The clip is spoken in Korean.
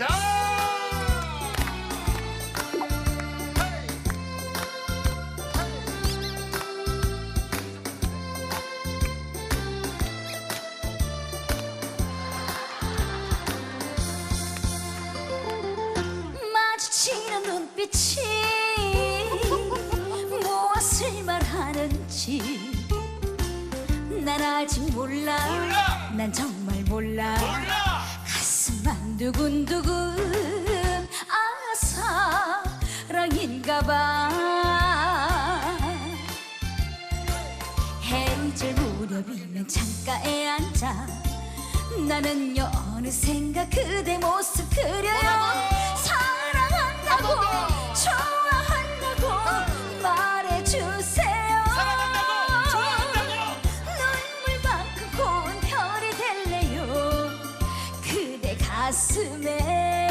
자. 마주치는 눈빛이 무엇을 말하는지 난 아직 몰라. 난 정말 몰라 몰라. 두근두근 아 사랑인가봐. 해질 무렵이면 창가에 앉아. 나는요 어느샌가 그대 모습 가슴에